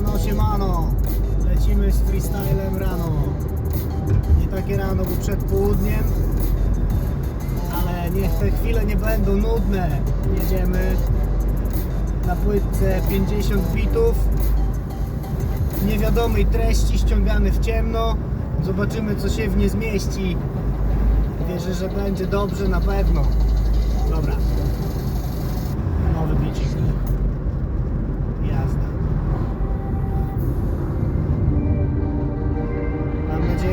Siemano, siemano. Lecimy z freestylem rano. Nie takie rano, bo przed południem. Ale niech te chwile nie będą nudne. Jedziemy na płytce 50 bitów. Niewiadomej treści, ściągany w ciemno. Zobaczymy, co się w nie zmieści. Wierzę, że będzie dobrze na pewno. Dobra. Nowy bicik.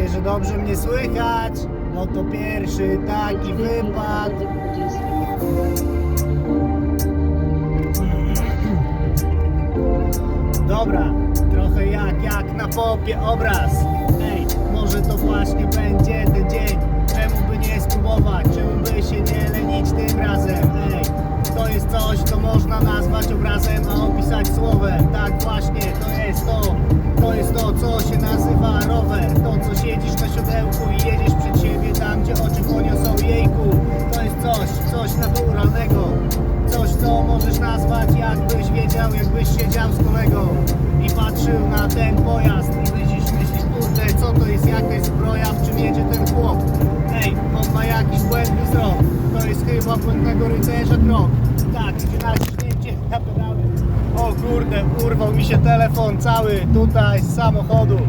Że dobrze mnie słychać. No to pierwszy taki wypad. Dobra, trochę jak, jak na popie obraz. Chyba błędnego rycerza krok. Tak, idzie naciśnięcie na pedały. O kurde, urwał mi się telefon cały tutaj z samochodu.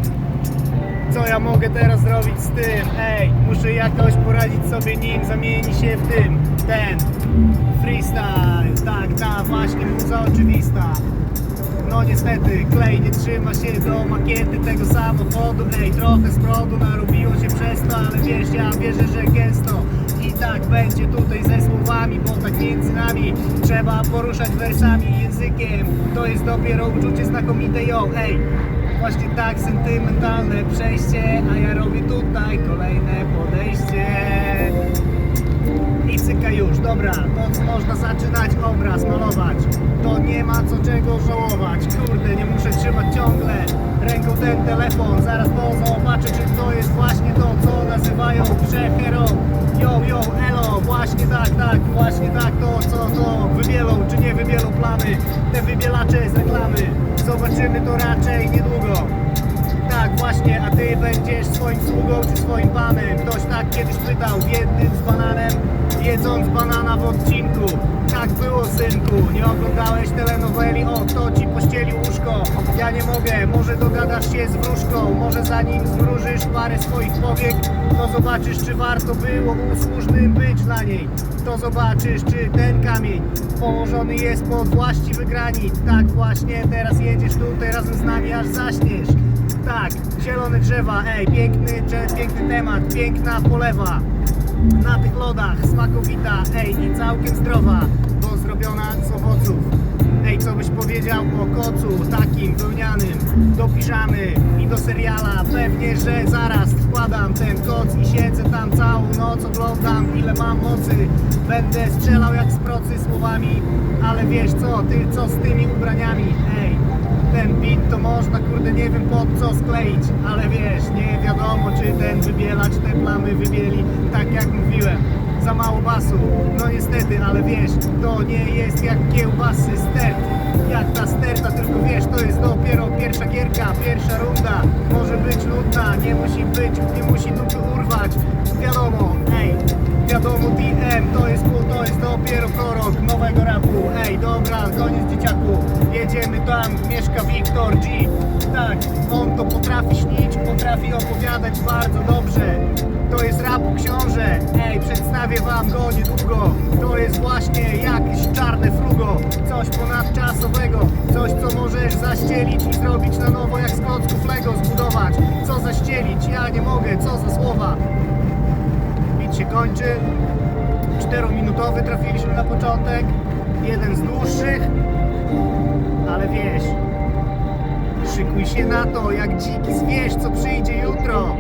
Co ja mogę teraz zrobić z tym? Ej, muszę jakoś poradzić sobie nim, zamieni się w tym, ten freestyle. Tak, ta właśnie muza oczywista. No niestety, klej nie trzyma się do makiety tego samochodu Ej, trochę z przodu narobiło się przez to, ale wiesz, ja wierzę, że gęsto I tak będzie tutaj ze nami. Trzeba poruszać wersami językiem. To jest dopiero uczucie znakomite, yo, ej. Właśnie tak sentymentalne przejście, a ja robię tutaj kolejne podejście. I cyka już, dobra, to można zaczynać obraz malować. To nie ma co czego żałować. Kurde, nie muszę trzymać ciągle ten telefon. Zaraz to zobaczę, czy to jest właśnie to, co nazywają przehero. Yo, yo, elo, właśnie tak, tak, właśnie tak To, co to wybielą, czy nie wybielą plamy. Te wybielacze z reklamy. Zobaczymy to raczej niedługo. Tak, właśnie, a ty będziesz swoim sługą czy swoim panem? Ktoś tak kiedyś pytał jednym z bananem, jedząc banana w odcinku. Tak było, synku, nie oglądałeś telenoweli, o, kto ci pościelił łóżko? Ja nie mogę, może dogadasz się z wróżką, może zanim zmrużysz parę swoich powiek, to zobaczysz, czy warto było usłużnym być dla niej. To zobaczysz, czy ten kamień położony jest pod właściwy granit. Tak właśnie, teraz jedziesz tutaj razem z nami, aż zaśniesz. Tak, zielone drzewa, ej, piękny, piękny temat, piękna polewa. Na tych lodach, smakowita, ej, i całkiem zdrowa, bo zrobiona z owoców. Ej, co byś powiedział o kocu takim wełnianym do piżamy i do seriala? Pewnie, że zaraz wkładam ten koc i siedzę tam całą noc, oglądam ile mam mocy. Będę strzelał jak z procy słowami, ale wiesz co, ty co z tymi ubraniami? Ej, ten beat to można, kurde, nie wiem pod co skleić, ale wiesz, nie wiadomo czy ten wybielacz te plamy wybieli, tak jak mówiłem. Za mało basu, no niestety, ale wiesz, to nie jest jak kiełbasy stert, jak ta sterta, tylko wiesz, to jest dopiero pierwsza gierka, pierwsza runda, może być nudna, nie musi być, nie musi nuty urwać, wiadomo, ej, wiadomo DM, to jest prorok nowego rapu, ej, dobra, koniec dzieciaku, jedziemy tam, mieszka Wiktor G, tak, on to potrafi śnić, potrafi opowiadać bardzo dobrze, to jest rapu książę, ej, przedstawię wam go niedługo, to jest właśnie jakieś czarne frugo, coś ponadczasowego, coś co możesz zaścielić i zrobić na nowo jak z klocków Lego zbudować, co zaścielić, ja nie mogę, co za słowa, Bit się kończy. Czterominutowy trafiliśmy na początek. Jeden z dłuższych. Ale wiesz, szykuj się na to, jak dziki zwierz, co przyjdzie jutro.